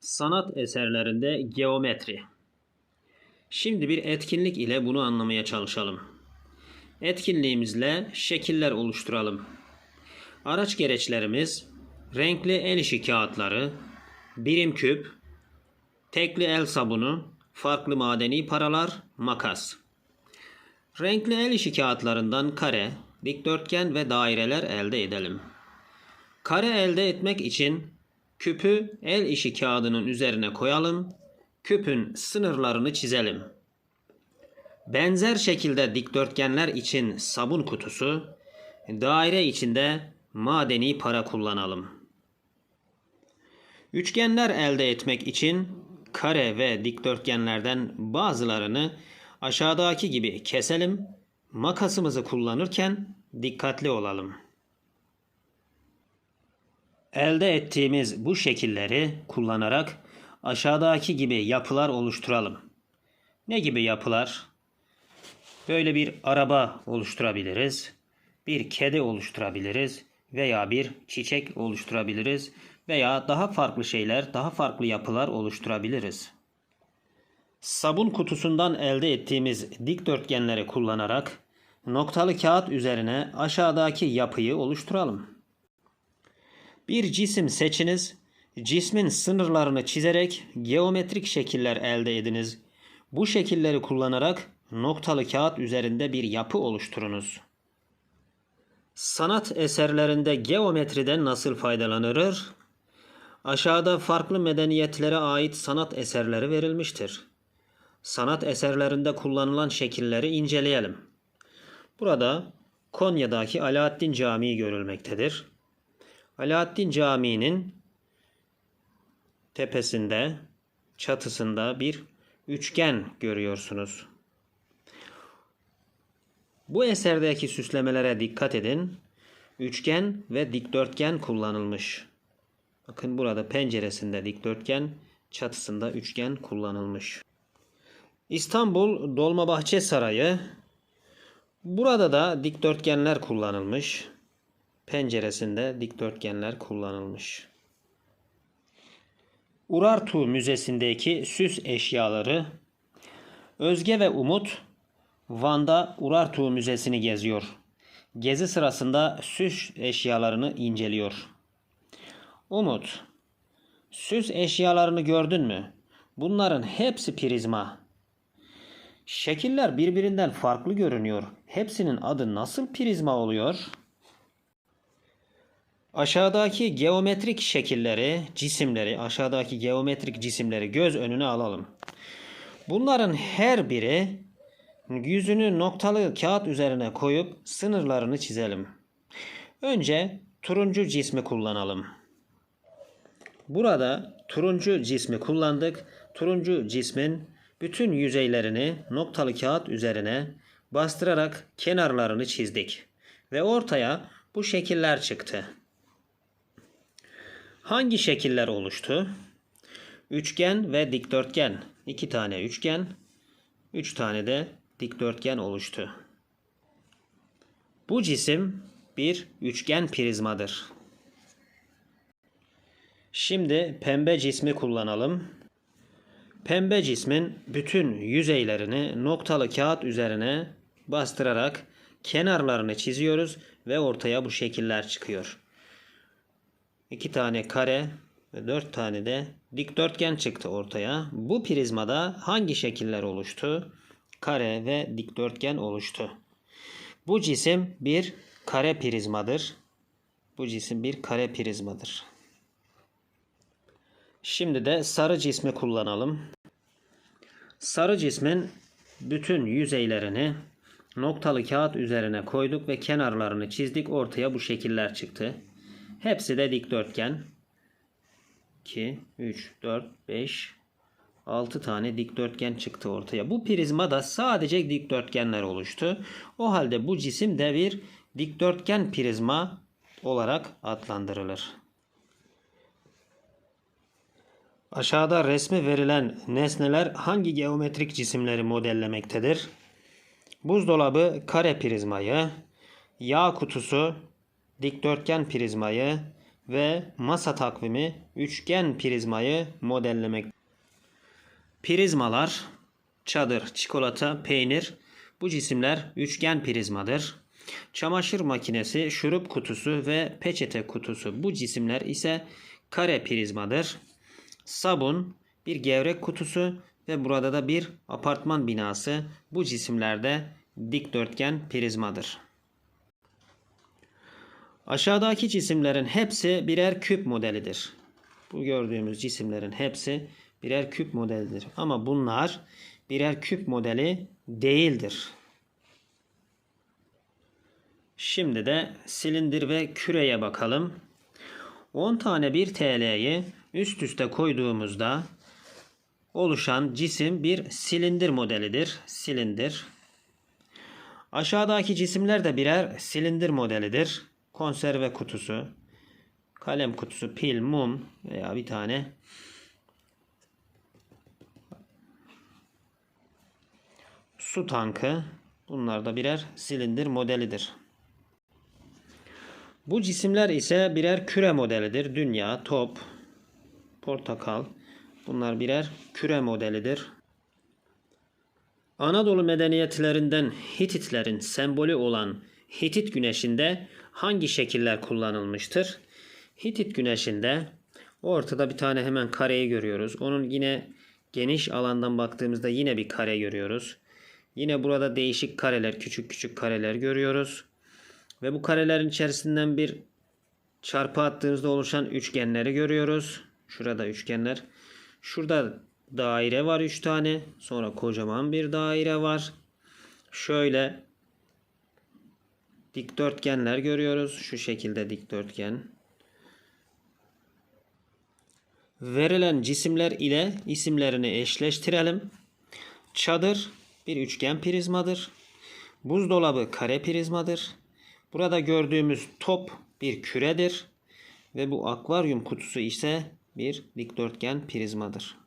Sanat eserlerinde geometri. Şimdi bir etkinlik ile bunu anlamaya çalışalım. Etkinliğimizle şekiller oluşturalım. Araç gereçlerimiz renkli el işi kağıtları, birim küp, tekli el sabunu, farklı madeni paralar, makas. Renkli el işi kağıtlarından kare, dikdörtgen ve daireler elde edelim. Kare elde etmek için küpü el işi kağıdının üzerine koyalım. Küpün sınırlarını çizelim. Benzer şekilde dikdörtgenler için sabun kutusu, daire içinde madeni para kullanalım. Üçgenler elde etmek için kare ve dikdörtgenlerden bazılarını aşağıdaki gibi keselim. Makasımızı kullanırken dikkatli olalım. Elde ettiğimiz bu şekilleri kullanarak aşağıdaki gibi yapılar oluşturalım. Ne gibi yapılar? Böyle bir araba oluşturabiliriz. Bir kedi oluşturabiliriz veya bir çiçek oluşturabiliriz veya daha farklı şeyler, daha farklı yapılar oluşturabiliriz. Sabun kutusundan elde ettiğimiz dikdörtgenleri kullanarak noktalı kağıt üzerine aşağıdaki yapıyı oluşturalım. Bir cisim seçiniz. Cismin sınırlarını çizerek geometrik şekiller elde ediniz. Bu şekilleri kullanarak noktalı kağıt üzerinde bir yapı oluşturunuz. Sanat eserlerinde geometriden nasıl faydalanılır? Aşağıda farklı medeniyetlere ait sanat eserleri verilmiştir. Sanat eserlerinde kullanılan şekilleri inceleyelim. Burada Konya'daki Alaaddin Camii görülmektedir. Alaaddin Camii'nin tepesinde, çatısında bir üçgen görüyorsunuz. Bu eserdeki süslemelere dikkat edin. Üçgen ve dikdörtgen kullanılmış. Bakın burada penceresinde dikdörtgen, çatısında üçgen kullanılmış. İstanbul Dolmabahçe Sarayı. Burada da dikdörtgenler kullanılmış. Penceresinde dikdörtgenler kullanılmış. Urartu Müzesi'ndeki süs eşyaları Özge ve Umut Van'da Urartu Müzesi'ni geziyor. Gezi sırasında süs eşyalarını inceliyor. Umut, süs eşyalarını gördün mü? Bunların hepsi prizma. Şekiller birbirinden farklı görünüyor. Hepsinin adı nasıl prizma oluyor? Aşağıdaki geometrik şekilleri, cisimleri, aşağıdaki geometrik cisimleri göz önüne alalım. Bunların her biri yüzünü noktalı kağıt üzerine koyup sınırlarını çizelim. Önce turuncu cismi kullanalım. Burada turuncu cismi kullandık. Turuncu cismin bütün yüzeylerini noktalı kağıt üzerine bastırarak kenarlarını çizdik. Ve ortaya bu şekiller çıktı. Hangi şekiller oluştu? Üçgen ve dikdörtgen. İki tane üçgen, üç tane de dikdörtgen oluştu. Bu cisim bir üçgen prizmadır. Şimdi pembe cismi kullanalım. Pembe cismin bütün yüzeylerini noktalı kağıt üzerine bastırarak kenarlarını çiziyoruz ve ortaya bu şekiller çıkıyor. İki tane kare ve dört tane de dikdörtgen çıktı ortaya. Bu prizmada hangi şekiller oluştu? Kare ve dikdörtgen oluştu. Bu cisim bir kare prizmadır. Bu cisim bir kare prizmadır. Şimdi de sarı cismi kullanalım. Sarı cismin bütün yüzeylerini noktalı kağıt üzerine koyduk ve kenarlarını çizdik. Ortaya bu şekiller çıktı. Hepsi de dikdörtgen. 2, 3, 4, 5, 6 tane dikdörtgen çıktı ortaya. Bu prizmada sadece dikdörtgenler oluştu. O halde bu cisim de bir dikdörtgen prizma olarak adlandırılır. Aşağıda resmi verilen nesneler hangi geometrik cisimleri modellemektedir? Buzdolabı kare prizmayı, yağ kutusu dikdörtgen prizmayı, ve masa takvimi üçgen prizmayı modellemek. Prizmalar, çadır, çikolata, peynir bu cisimler üçgen prizmadır. Çamaşır makinesi, şurup kutusu ve peçete kutusu bu cisimler ise kare prizmadır. Sabun, bir gevrek kutusu ve burada da bir apartman binası bu cisimlerde dikdörtgen prizmadır. Aşağıdaki cisimlerin hepsi birer küp modelidir. Bu gördüğümüz cisimlerin hepsi birer küp modelidir. Ama bunlar birer küp modeli değildir. Şimdi de silindir ve küreye bakalım. 10 tane 1 TL'yi üst üste koyduğumuzda oluşan cisim bir silindir modelidir. Silindir. Aşağıdaki cisimler de birer silindir modelidir. Konserve kutusu, kalem kutusu, pil, mum veya bir tane su tankı. Bunlar da birer silindir modelidir. Bu cisimler ise birer küre modelidir. Dünya, top, portakal. Bunlar birer küre modelidir. Anadolu medeniyetlerinden Hititlerin sembolü olan Hitit güneşinde hangi şekiller kullanılmıştır? Hitit güneşinde ortada bir tane hemen kareyi görüyoruz. Onun yine geniş alandan baktığımızda yine bir kare görüyoruz. Yine burada değişik kareler, küçük küçük kareler görüyoruz. Ve bu karelerin içerisinden bir çarpı attığımızda oluşan üçgenleri görüyoruz. Şurada üçgenler. Şurada daire var 3 tane. Sonra kocaman bir daire var. Şöyle dikdörtgenler görüyoruz. Şu şekilde dikdörtgen. Verilen cisimler ile isimlerini eşleştirelim. Çadır bir üçgen prizmadır. Buzdolabı kare prizmadır. Burada gördüğümüz top bir küredir ve bu akvaryum kutusu ise bir dikdörtgen prizmadır.